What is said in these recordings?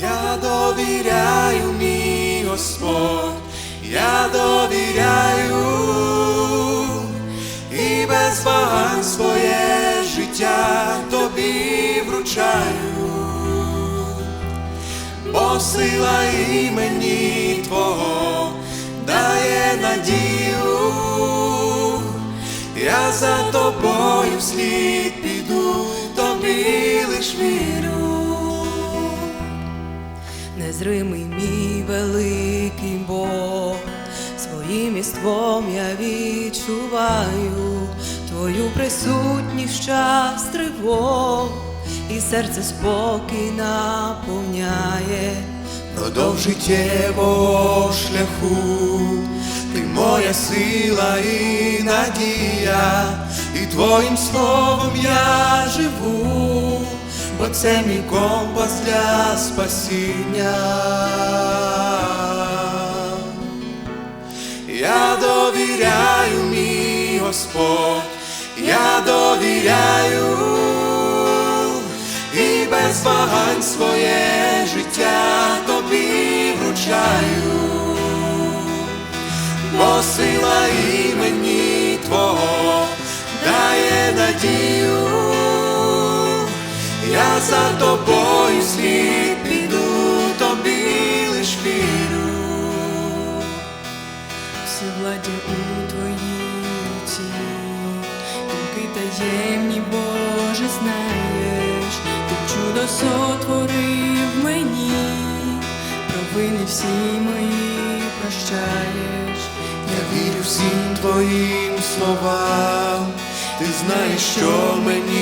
Я довіряю, мій Господь, я довіряю. І без вагань своє життя тобі вручаю, бо сила імені Твого дає надію, я за тобою вслід піду, тобі лиш вірю. Незримий мій великий Бог, своїм іством я відчуваю твою присутність час тривог, і серце спокій наповняє. Продовж життєвого шляху, ти моя сила і надія, і твоїм словом я живу, бо це мій компас для спасіння. Я довіряю, мій Господь, я довіряю. І без вагань своє життя тобі вручаю, бо сила імені Твого дає надію, за тобою слід піду, тобі лиш вірю. Все владі у твоїй руці, думки таємні, Боже, знаєш, ти чудо сотворив мені, провини всі мої прощаєш. Я вірю всім твоїм словам, ти знаєш, що мені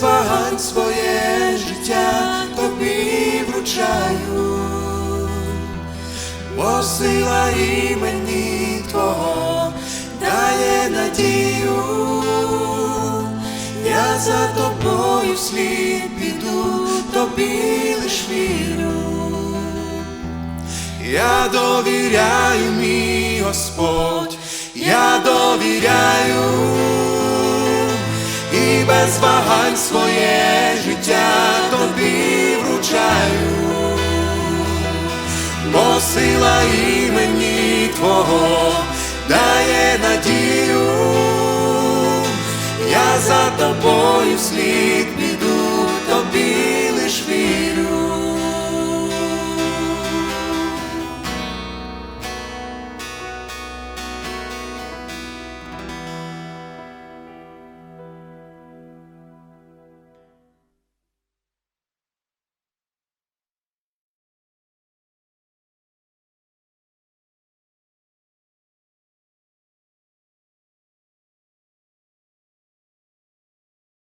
і вагань своє життя тобі вручаю, бо сила імені Твого дає надію, я за тобою вслід піду, тобі лиш вірю. Я довіряю, мій Господь, я довіряю без вагань своє життя тобі вручаю, бо сила імені Твого дає надію, я за тобою вслід піду, тобі лиш вірю.